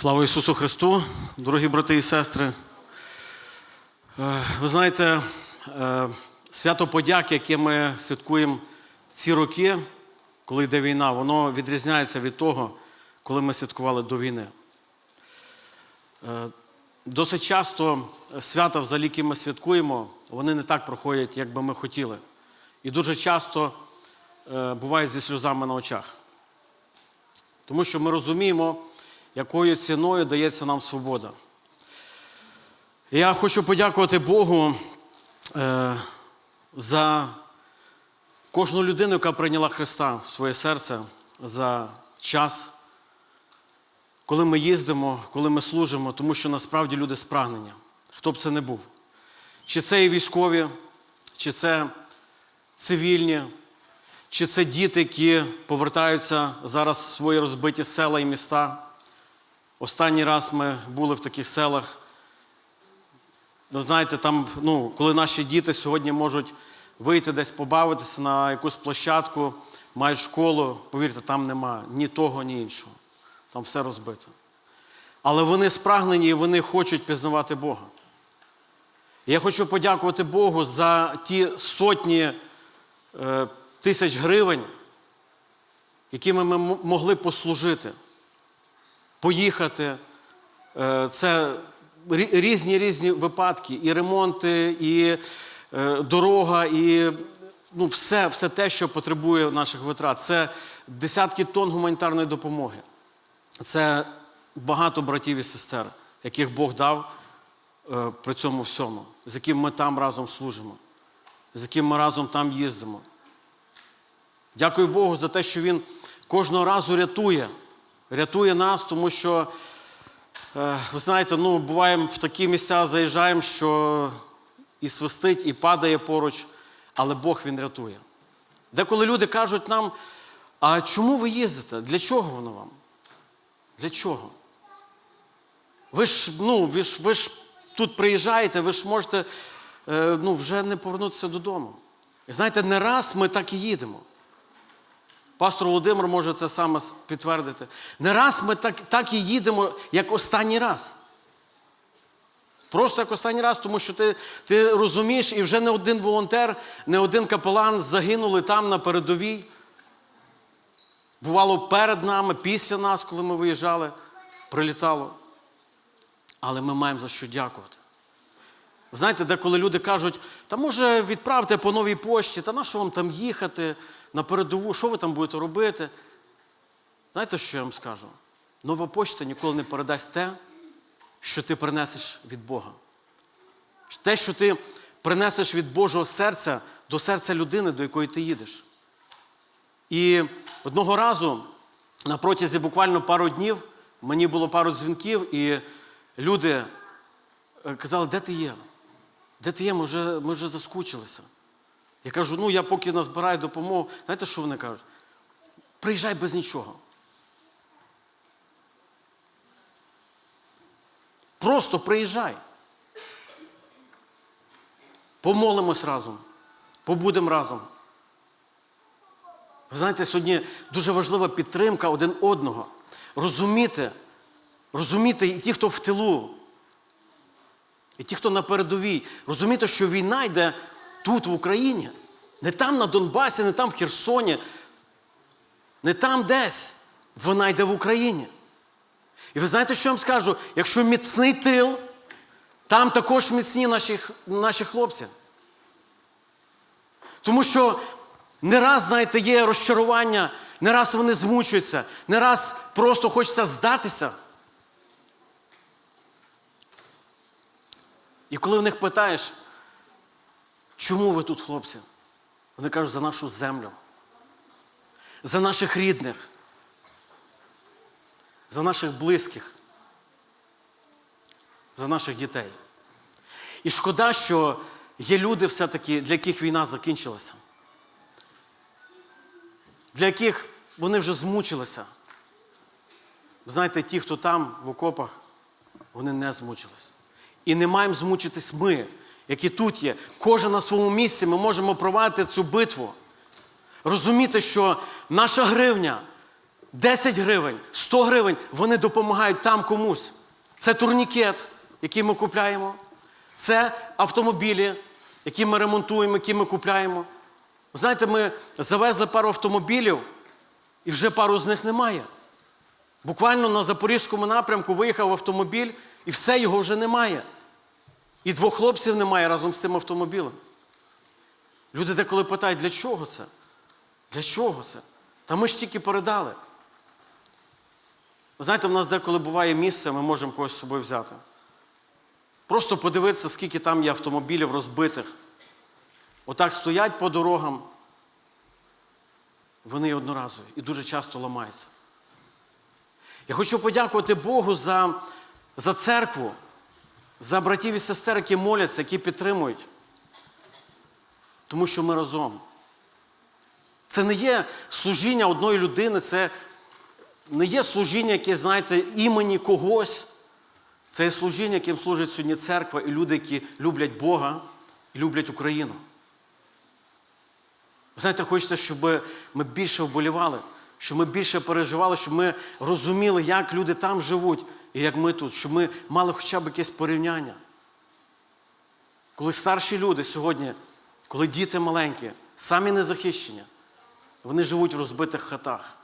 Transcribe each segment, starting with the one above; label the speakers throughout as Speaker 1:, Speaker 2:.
Speaker 1: Слава Ісусу Христу, дорогі брати і сестри. Е, Ви знаєте, е, свято подяки, яке ми святкуємо ці роки, коли йде війна, воно відрізняється від того, коли ми святкували до війни. Е, Досить часто свята, взагалі, які ми святкуємо, вони не так проходять, як би ми хотіли. І дуже часто буває зі сльозами на очах. Тому що ми розуміємо, якою ціною дається нам свобода. Я хочу подякувати Богу е, за кожну людину, яка прийняла Христа в своє серце за час, коли ми їздимо, коли ми служимо, тому що насправді люди спрагнення, хто б це не був. Чи це і військові, чи це цивільні, чи це діти, які повертаються зараз в свої розбиті села і міста. Останній раз ми були в таких селах. Ви знаєте, там, ну, коли наші діти сьогодні можуть вийти десь побавитися на якусь площадку, мають школу, повірте, там немає ні того, ні іншого. Там все розбито. Але вони спрагнені і вони хочуть пізнавати Бога. Я хочу подякувати Богу за ті сотні е, тисяч гривень, якими ми могли послужити, поїхати. Е, Це різні різні випадки, і ремонти, і е, дорога, і ну, все, все те, що потребує наших витрат. Це десятки тонн гуманітарної допомоги. Це багато братів і сестер, яких Бог дав е, при цьому всьому, з яким ми там разом служимо, з яким ми разом там їздимо. Дякую Богу за те, що Він кожного разу рятує, рятує нас, тому що, е, ви знаєте, ну, буваємо в такі місця заїжджаємо, що і свистить, і падає поруч, але Бог Він рятує. Деколи люди кажуть нам, а чому ви їздите? Для чого воно вам? Для чого? Ви ж, ну, ви ж, ви ж тут приїжджаєте, ви ж можете е, ну, вже не повернутися додому. І знаєте, не раз ми так і їдемо. Пастор Володимир може це саме підтвердити. Не раз ми так, так і їдемо, як останній раз. Просто як останній раз, тому що ти, ти розумієш, і вже не один волонтер, не один капелан загинули там на передовій. Бувало перед нами, після нас, коли ми виїжджали, прилітало. Але ми маємо за що дякувати. Знаєте, деколи люди кажуть, та може відправте по новій пошті, та на що вам там їхати на передову, що ви там будете робити? Знаєте, що я вам скажу? Нова почта ніколи не передасть те, що ти принесеш від Бога. Те, що ти принесеш від Божого серця до серця людини, до якої ти їдеш. І одного разу, на протязі буквально пару днів, мені було пару дзвінків, і люди е, казали, де ти є? Де ти є? Ми вже, ми вже заскучилися. Я кажу, ну я поки назбираю допомогу. Знаєте, що вони кажуть? Приїжджай без нічого. Просто приїжджай. Помолимось разом, побудемо разом. Ви знаєте, сьогодні дуже важлива підтримка один одного. Розуміти, розуміти і ті, хто в тилу, і ті, хто на передовій, розуміти, що війна йде тут, в Україні, не там на Донбасі, не там в Херсоні, не там десь. Вона йде в Україні. І ви знаєте, що я вам скажу? Якщо міцний тил, там також міцні наші, наші хлопці. Тому що не раз, знаєте, є розчарування, не раз вони змучуються, не раз просто хочеться здатися. І коли в них питаєш, чому ви тут, хлопці? Вони кажуть, за нашу землю, за наших рідних, за наших близьких, за наших дітей. І шкода, що є люди все-таки, для яких війна закінчилася, для яких вони вже змучилися. Знаєте, ті, хто там в окопах, вони не змучилися. І не маємо змучитись ми, які тут є. Кожен на своєму місці ми можемо провадити цю битву. Розуміти, що наша гривня 10 гривень, 100 гривень, вони допомагають там комусь. Це турнікет, який ми купляємо. Це автомобілі, які ми ремонтуємо, які ми купляємо. Знаєте, ми завезли пару автомобілів, і вже пару з них немає. Буквально на Запорізькому напрямку виїхав автомобіль, і все його вже немає. І двох хлопців немає разом з тим автомобілем. Люди деколи питають, для чого це? Для чого це? Та ми ж тільки передали. Ви знаєте, в нас деколи буває місце, ми можемо когось з собою взяти. Просто подивитися, скільки там є автомобілів розбитих. Отак стоять по дорогам. Вони одноразові і дуже часто ламаються. Я хочу подякувати Богу за, за церкву, за братів і сестер, які моляться, які підтримують. Тому що ми разом. Це не є служіння одної людини, це не є служіння, яке, знаєте, імені когось. Це є служіння, яким служить сьогодні церква і люди, які люблять Бога і люблять Україну. Знаєте, хочеться, щоб ми більше вболівали, щоб ми більше переживали, щоб ми розуміли, як люди там живуть і як ми тут, щоб ми мали хоча б якесь порівняння. Коли старші люди сьогодні, коли діти маленькі, самі незахищені, вони живуть в розбитих хатах.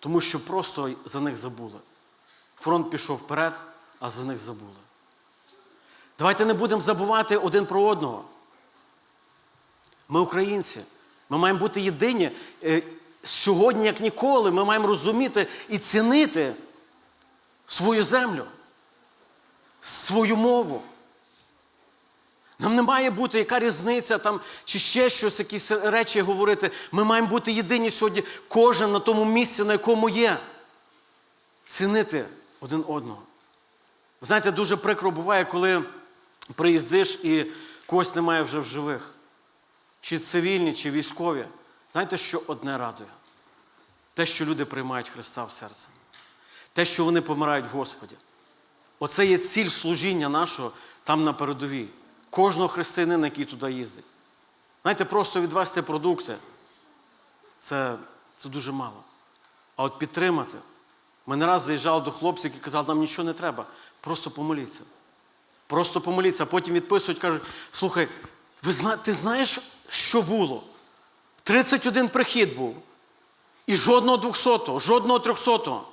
Speaker 1: Тому що просто за них забули. Фронт пішов вперед, а за них забули. Давайте не будемо забувати один про одного. Ми українці. Ми маємо бути єдині. Сьогодні, як ніколи, ми маємо розуміти і цінити свою землю, свою мову. Нам не має бути яка різниця там, чи ще щось, якісь речі говорити. Ми маємо бути єдині сьогодні, кожен на тому місці, на якому є. Цінити один одного. Ви знаєте, дуже прикро буває, коли приїздиш і когось немає вже в живих. Чи цивільні, чи військові. Знаєте, що одне радує? Те, що люди приймають Христа в серце. Те, що вони помирають в Господі. Оце є ціль служіння нашого там на передовій. Кожного християнина, який туди їздить. Знаєте, просто відвести продукти це, це дуже мало. А от підтримати. Ми не раз заїжджали до хлопців, які казали, нам нічого не треба. Просто помоліться. Просто помоліться, а потім відписують, кажуть, слухай, ви ти знаєш, що було? 31 прихід був. І жодного двохсотого, жодного трьохсотого.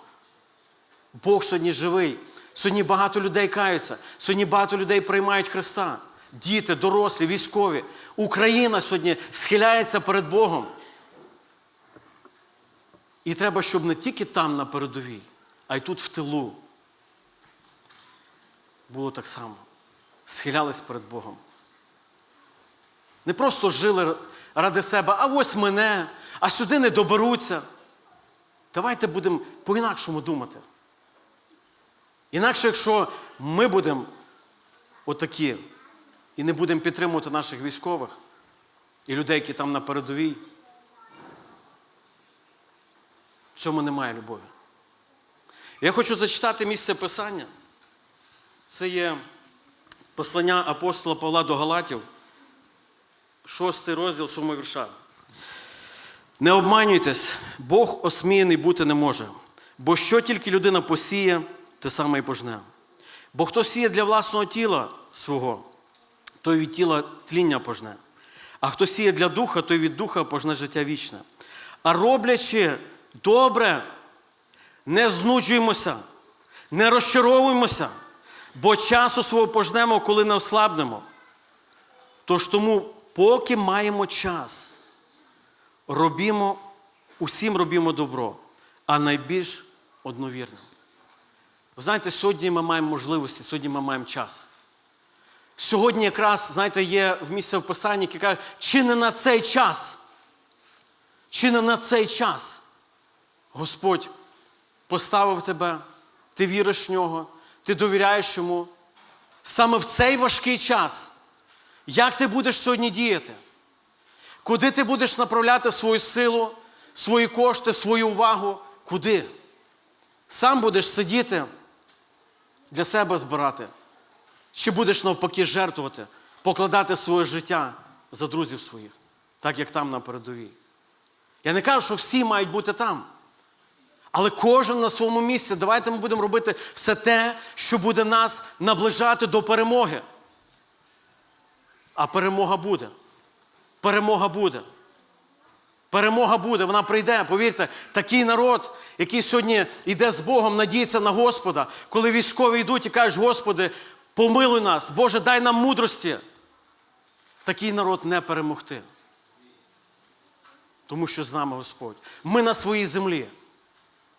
Speaker 1: Бог сьогодні живий. Сьогодні багато людей каються. Сьогодні багато людей приймають Христа. Діти, дорослі, військові. Україна сьогодні схиляється перед Богом. І треба, щоб не тільки там на передовій, а й тут в тилу. Було так само. Схилялись перед Богом. Не просто жили ради себе, а ось мене, а сюди не доберуться. Давайте будемо по-інакшому думати. Інакше, якщо ми будемо отакі і не будемо підтримувати наших військових і людей, які там на передовій, в цьому немає любові. Я хочу зачитати місце Писання. Це є послання апостола Павла до Галатів, шостий розділ сьомого вірша. Не обманюйтесь, Бог осміяний бути не може. Бо що тільки людина посіє, те саме і пожне. Бо хто сіє для власного тіла свого, той від тіла тління пожне. А хто сіє для духа, той від духа пожне життя вічне. А роблячи добре, не знуджуємося, не розчаровуємося, бо часу свого пожнемо, коли не ослабнемо. Тож тому, поки маємо час, робімо, усім робімо добро, а найбільш одновірно. Ви знаєте, сьогодні ми маємо можливості, сьогодні ми маємо час. Сьогодні якраз, знаєте, є в місці в Писанні, яке каже, чи не на цей час, чи не на цей час Господь поставив тебе, ти віриш в нього, ти довіряєш йому. Саме в цей важкий час, як ти будеш сьогодні діяти? Куди ти будеш направляти свою силу, свої кошти, свою увагу? Куди? Сам будеш сидіти, для себе збирати. Чи будеш навпаки жертвувати, покладати своє життя за друзів своїх, так як там на передовій. Я не кажу, що всі мають бути там. Але кожен на своєму місці. Давайте ми будемо робити все те, що буде нас наближати до перемоги. А перемога буде. Перемога буде. Перемога буде, вона прийде. Повірте, такий народ, який сьогодні йде з Богом, надіється на Господа, коли військові йдуть і кажуть, Господи, помилуй нас, Боже, дай нам мудрості. Такий народ не перемогти. Тому що з нами Господь. Ми на своїй землі.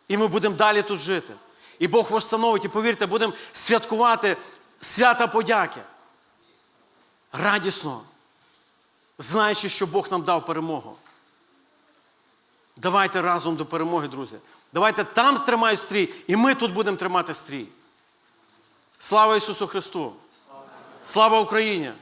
Speaker 1: І ми будемо далі тут жити. І Бог восстановить, і повірте, будемо святкувати свята подяки. Радісно, знаючи, що Бог нам дав перемогу. Давайте разом до перемоги, друзі. Давайте там тримають стрій, і ми тут будемо тримати стрій. Слава Ісусу Христу! Слава Україні!